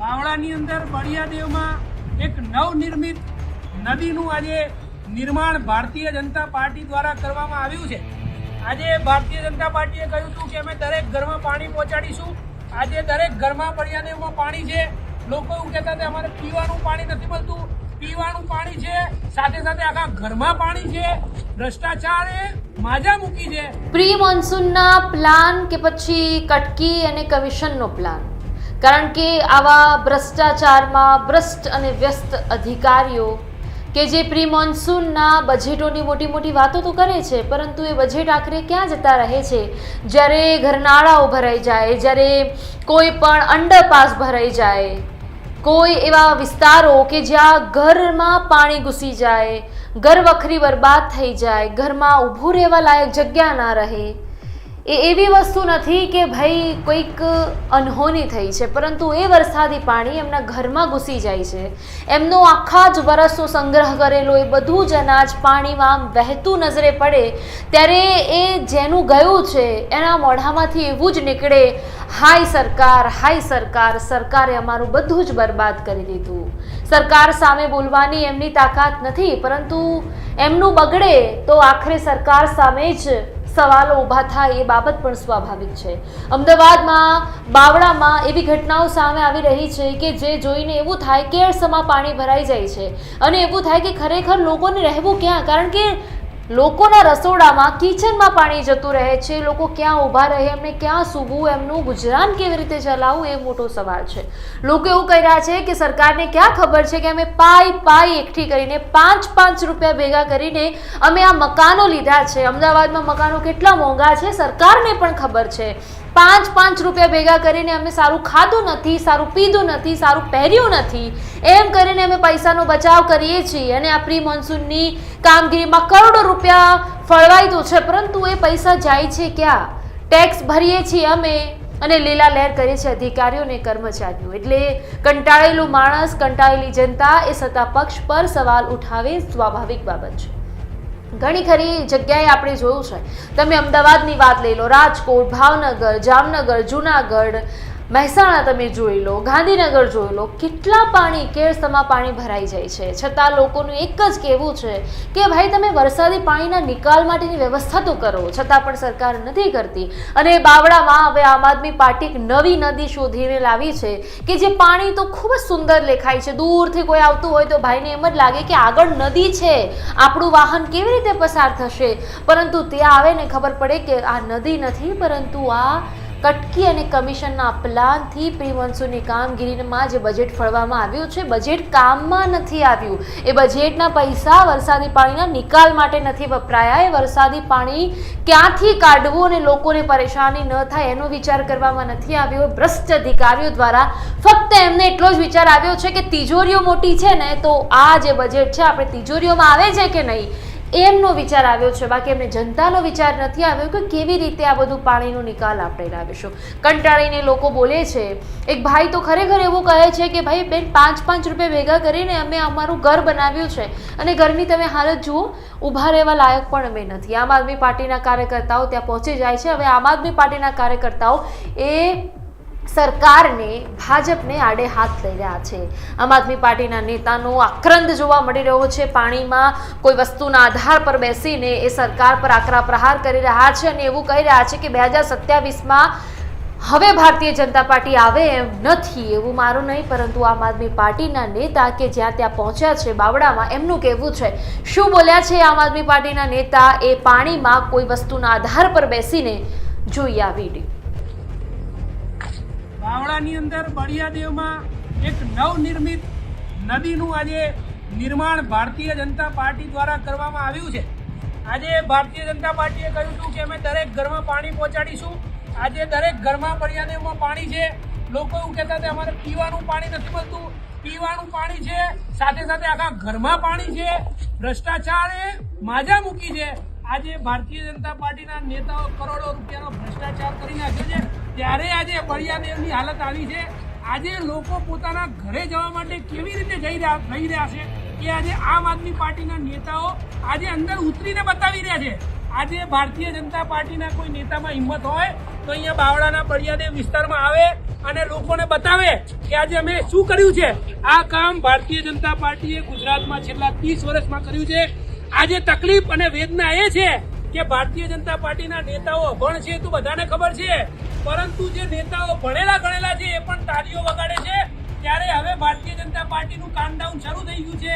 વાવડાની અંદર બળિયાદેવમાં એક નવનિર્મિત નદીનું આજે નિર્માણ ભારતીય જનતા પાર્ટી દ્વારા કરવામાં આવ્યું છે. આજે ભારતીય જનતા પાર્ટીએ કહ્યું હતું કે અમે દરેક ઘરમાં પાણી પહોંચાડીશું. આજે દરેક ઘરમાં બળિયાદેવમાં પાણી છે. લોકો એવું કહેતા હતા, અમારે પીવાનું પાણી નથી મળતું. પીવાનું પાણી છે, સાથે સાથે આખા ઘરમાં પાણી છે. ભ્રષ્ટાચારે માજા મૂકી છે. પ્રી મોન્સૂનના પ્લાન કે પછી કટકી અને કમિશનનો પ્લાન કારણ કે આવા ભ્રષ્ટાચારમાં ભ્રષ્ટ અને વ્યસ્ત અધિકારીઓ કે જે પ્રી મોન્સૂનના બજેટોની મોટી મોટી વાતો તો કરે છે, પરંતુ એ બજેટ આખરે ક્યાં જતા રહે છે? જ્યારે ઘરનાળાઓ ભરાઈ જાય, જ્યારે કોઈ પણ અંડરપાસ ભરાઈ જાય, કોઈ એવા વિસ્તારો કે જ્યાં ઘરમાં પાણી ઘૂસી જાય, ઘર વખરી બરબાદ થઈ જાય, ઘરમાં ઊભું રહેવા લાયક જગ્યા ના રહે એ એવી વસ્તુ નથી કે ભાઈ કોઈક અનહોની થઈ છે, પરંતુ એ વરસાદી પાણી એમના ઘરમાં ઘૂસી જાય છે. એમનો આખા જ વરસનો સંગ્રહ કરેલો, એ બધું જ અનાજ પાણીમાં આમ વહેતું નજરે પડે, ત્યારે એ જેનું ગયું છે, એના મોઢામાંથી એવું જ નીકળે, હાય સરકાર હાય સરકાર, સરકારે અમારું બધું જ બરબાદ કરી દીધું. સરકાર સામે બોલવાની એમની તાકાત નથી, પરંતુ એમનું બગડે તો આખરે સરકાર સામે જ સવાલો ઊભા થાય એ બાબત પણ સ્વાભાવિક છે. અમદાવાદમાં, બાવળામાં એવી ઘટનાઓ સામે આવી રહી છે કે જે જોઈને એવું થાય કે સમા પાણી ભરાઈ જાય છે. અને એવું થાય કે ખરેખર લોકોને રહેવું ક્યાં? કારણ કે લોકોના રસોડામાં, કિચનમાં પાણી જતું રહે છે. લોકો ક્યાં ઊભા રહે, એમને ક્યાં સૂવું, એમનું ગુજરાન કેવી રીતે ચલાવવું, એ મોટો સવાલ છે. લોકો એવું કહી રહ્યા છે કે સરકારને ક્યાં ખબર છે કે અમે પાઈ પાઈ એકઠી કરીને પાંચ પાંચ રૂપિયા ભેગા કરીને અમે આ મકાનો લીધા છે. અમદાવાદમાં મકાનો કેટલા મોંઘા છે, સરકારને પણ ખબર છે. પાંચ પાંચ રૂપિયા ભેગા કરીને અમે સારું ખાધું નથી, સારું પીધું નથી, સારું પહેર્યું નથી. એમ કરીને અમે પૈસાનો બચાવ કરીએ છીએ અને આ પ્રી મોન્સૂનની કામગીરીમાં કરોડો રૂપિયા ફળવાયતું છે, પરંતુ એ પૈસા જાય છે ક્યાં? ટેક્સ ભરીએ છીએ અમે અને લીલા લહેર કરીએ છીએ અધિકારીઓ અને કર્મચારીઓ. એટલે કંટાળેલું માણસ, કંટાળેલી જનતા એ સત્તા પક્ષ પર સવાલ ઉઠાવે સ્વાભાવિક બાબત છે. ઘણી ખરી જગ્યાએ આપણે જોયું છે. તમે અમદાવાદની વાત લઈ લો, રાજકોટ, ભાવનગર, જામનગર, જુનાગઢ મહેસાણા તમે જોઈ લો, ગાંધીનગર જોઈ લો, કેટલા પાણી કેરસમાં પાણી ભરાઈ જાય છે. છતાં લોકોનું એક જ કહેવું છે કે ભાઈ તમે વરસાદી પાણીના નિકાલ માટેની વ્યવસ્થા તો કરો, છતાં પણ સરકાર નથી કરતી. અને બાવળામાં હવે આમ આદમી પાર્ટી નવી નદી શોધીને લાવી છે કે જે પાણી તો ખૂબ જ સુંદર લેખાય છે. દૂરથી કોઈ આવતું હોય તો ભાઈને એમ જ લાગે કે આગળ નદી છે. આપણું વાહન કેવી રીતે પસાર થશે? પરંતુ ત્યાં આવે ને ખબર પડે કે આ નદી નથી, પરંતુ આ કટકી અને કમિશનના પ્લાનથી પ્રી મોન્સૂનની કામગીરીમાં જે બજેટ ફળવામાં આવ્યું છે, બજેટ કામમાં નથી આવ્યું. એ બજેટના પૈસા વરસાદી પાણીના નિકાલ માટે નથી વપરાયા. એ વરસાદી પાણી ક્યાંથી કાઢવું અને લોકોને પરેશાની ન થાય એનો વિચાર કરવામાં નથી આવ્યો. ભ્રષ્ટ અધિકારીઓ દ્વારા ફક્ત એમને એટલો જ વિચાર આવ્યો છે કે તિજોરીઓ મોટી છે ને, તો આ જે બજેટ છે, આપણે તિજોરીઓમાં આવે છે કે નહીં? એમનો વિચાર આવ્યો છે. બાકી એમને જનતાનો વિચાર નથી આવ્યો કે કેવી રીતે આ બધું પાણીનો નિકાલ આપણે લાવીશું. કંટાળીને લોકો બોલે છે. એક ભાઈ તો ખરેખર એવું કહે છે કે, ભાઈ, બેન, પાંચ પાંચ રૂપિયા ભેગા કરીને અમે અમારું ઘર બનાવ્યું છે અને ઘરની તમે હાલત જુઓ, ઊભા રહેવા લાયક પણ અમે નથી. આમ આદમી પાર્ટીના કાર્યકર્તાઓ ત્યાં પહોંચી જાય છે. હવે આમ આદમી પાર્ટીના કાર્યકર્તાઓ એ સરકારને ભાજપને આડે હાથ લઈ રહ્યા છે. આમ આદમી પાર્ટીના નેતાનો આક્રંદ જોવા મળી રહ્યો છે. પાણીમાં કોઈ વસ્તુના આધાર પર બેસીને એ સરકાર પર આકરા પ્રહાર કરી રહ્યા છે અને એવું કહી રહ્યા છે કે બે હજાર સત્યાવીસમાં હવે ભારતીય જનતા પાર્ટી આવે એમ નથી, એવું મારું નહીં, પરંતુ આમ આદમી પાર્ટીના નેતા કે જ્યાં ત્યાં પહોંચ્યા છે બાવડામાં એમનું કહેવું છે. શું બોલ્યા છે આમ આદમી પાર્ટીના નેતા? એ પાણીમાં કોઈ વસ્તુના આધાર પર બેસીને જોઈએ આ વીડિયો. વાવડાની અંદર બળિયાદેવમાં એક નવનિર્મિત નદીનું આજે નિર્માણ ભારતીય જનતા પાર્ટી દ્વારા કરવામાં આવ્યું છે. આજે ભારતીય જનતા પાર્ટીએ કહ્યું હતું કે અમે દરેક ઘરમાં પાણી પહોંચાડીશું. આજે દરેક ઘરમાં બળિયાદેવમાં પાણી છે. લોકો એવું કહેતા હતા, અમારે પીવાનું પાણી નથી મળતું. પીવાનું પાણી છે, સાથે સાથે આખા ઘરમાં પાણી છે. ભ્રષ્ટાચારે માજા મૂકી છે. આજે ભારતીય જનતા પાર્ટીના નેતાઓ કરોડો રૂપિયાનો ભ્રષ્ટાચાર કરી નાખ્યો છે. ત્યારે આજે બળિયાદેવની હાલત આવી છે. આજે લોકો પોતાના ઘરે જવા માટે કેવી રીતે જઈ રહ્યા થઈ રહ્યા છે કે આજે આમ આદમી પાર્ટીના નેતાઓ આજે અંદર ઉતરીને બતાવી રહ્યા છે. આજે ભારતીય જનતા પાર્ટીના કોઈ નેતામાં હિંમત હોય તો અહીંયા બાવળાના બળિયાદેવ વિસ્તારમાં આવે અને લોકોને બતાવે કે આજે અમે શું કર્યું છે. આ કામ ભારતીય જનતા પાર્ટીએ ગુજરાતમાં છેલ્લા ત્રીસ વર્ષમાં કર્યું છે. આજે તકલીફ અને વેદના એ છે કે ભારતીય જનતા પાર્ટીના નેતાઓ અભણ છે તો બધાને ખબર છે. પરંતુ જે નેતાઓ ભણેલા ગણેલા છે એ પણ તાળીઓ વગાડે છે. ત્યારે હવે ભારતીય જનતા પાર્ટીનું કામડાઉન શરૂ થઈ ગયું છે.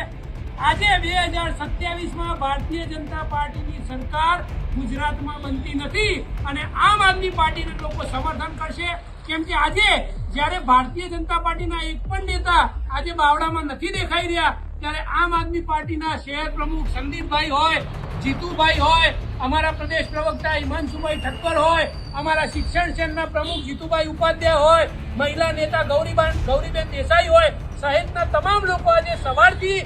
આજે બે હજાર સત્યાવીસમાં ભારતીય જનતા પાર્ટીની સરકાર ગુજરાતમાં બનતી નથી અને આમ આદમી પાર્ટીને લોકો સમર્થન કરશે. કેમ કે આજે જ્યારે ભારતીય જનતા પાર્ટીના એક પણ નેતા આજે બાવડામાં નથી દેખાઈ રહ્યા, ત્યારે આમ આદમી પાર્ટીના શહેર પ્રમુખ સંદીપભાઈ હોય, જીતુભાઈ હોય અમારા પ્રદેશ પ્રવક્તા હિમાંશુભાઈ ઠક્કર હોય, અમારા શિક્ષણ સેલના પ્રમુખ જીતુભાઈ ઉપાધ્યાય હોય, મહિલા નેતા ગૌરીબાન ગૌરીબેન દેસાઈ હોય, સહિતના તમામ લોકો આજે સવારથી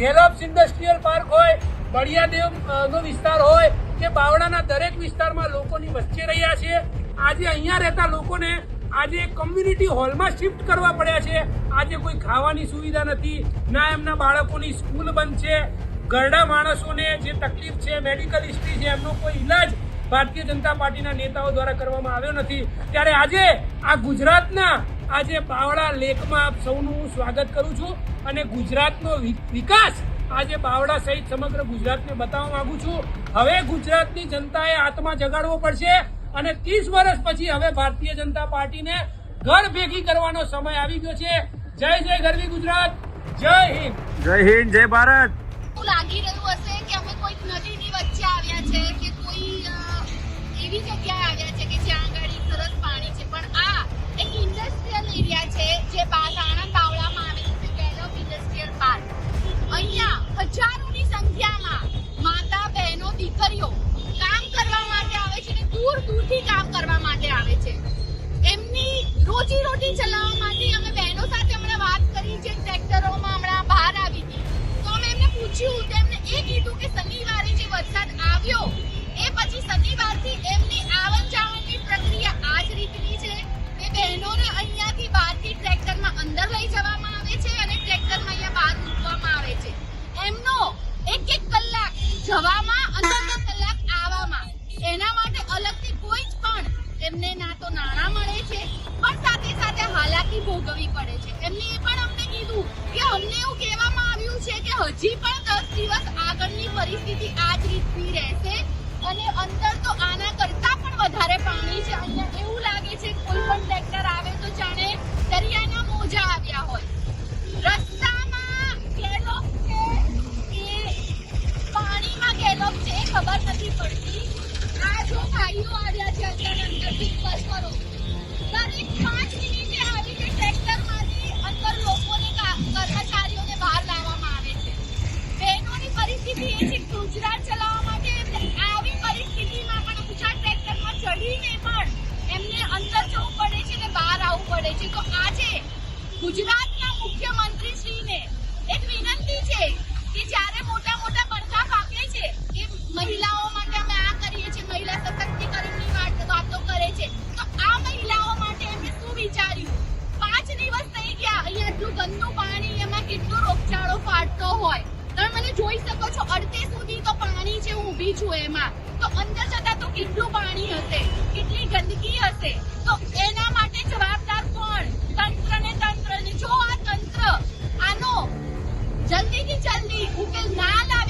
ગેલોપ્સ ઇન્ડસ્ટ્રીયલ પાર્ક હોય બળિયાદેવ નો વિસ્તાર હોય, કે બાવળાના દરેક વિસ્તારમાં લોકોની વચ્ચે રહ્યા છે. આજે અહીંયા રહેતા લોકોને આજે કમ્યુનિટી હોલમાં શિફ્ટ કરવા પડ્યા છે. આજે કોઈ ખાવાની સુવિધા નથી. ના એમના બાળકોની સ્કૂલ બંધ છે. ઘરડા માણસોને જે તકલીફ છે મેડિકલ હિસ્ટ્રી છે, એમનો કોઈ ઈલાજ ભારતીય જનતા પાર્ટીના નેતાઓ દ્વારા કરવામાં આવ્યો નથી. ત્યારે આજે આ ગુજરાતના, આજે બાવળા લેકમાં આપ સૌનું હું સ્વાગત કરું છું અને ગુજરાતનો વિકાસ આજે બાવળા સહિત સમગ્ર ગુજરાતને બતાવવા માંગુ છું. હવે ગુજરાતની જનતાએ આત્મા જગાડવો પડશે અને ત્રીસ વર્ષ પછી હવે ભારતીય જનતા પાર્ટીને ઘર ભેગી કરવાનો સમય આવી ગયો છે. જય જય ગરવી ગુજરાત, જય હિન્દ. જય હિન્દ, જય ભારત. જે બા- આણંદ આવેલું છે ગેલોપ ઇન્ડસ્ટ્રીયલ પાર્ક અહીંયા હજારોની સંખ્યામાં માતા, બહેનો, દીકરીઓ કામ કરવા માટે આવે છે અને દૂર દૂરથી કામ કરવા માટે આવે છે. એમની રોજી રોટી ચલાવવા માટે અમે બહેનો સાથે હમણાં વાત કરી, જે ટ્રેક્ટરોમાં હમણાં બહાર આવી હતી. તો અમે એમને પૂછ્યું, તો એમને એ કીધું કે શનિવારે જે વરસાદ આવ્યો એમને ના તો નાણાં મળે છે, પણ સાથે સાથે હાલાકી ભોગવવી પડે છે. એમને એ પણ અમને કીધું કે અમને એવું કહેવામાં આવ્યું છે કે હજી પણ દસ દિવસ આગળની પરિસ્થિતિ આ જ રીતની રહેશે અને અંદર તો આના કરતા પણ વધારે પાણી છે. અહીંયા એવું લાગે મુખ્યમંત્રીશ્રીને એક વિનંતી છે કે જ્યારે મોટા મોટા પડઘા પાકે છે કે મહિલાઓ માટે અમે આ કરીએ છીએ, મહિલા સશક્તિકરણની વાત વાતો કરે છે, તો આ મહિલાઓ માટે એમને શું વિચાર્યું? પાંચ દિવસ થઈ ગયા, અહીંયા એટલું ગંદુ પાણી, એમાં કેટલો રોગચાળો ફાટતો હોય. તમે મને જોઈ શકો છો, અડધે સુધી તો પાણી છે ઊભી છું એમાં. તો અંદર જતા તો કેટલું પાણી હશે? કેટલી ગંદકી હશે? તો એના માટે જવાબ જલ્દીથી જલ્દી ઉકેલ ના લાવે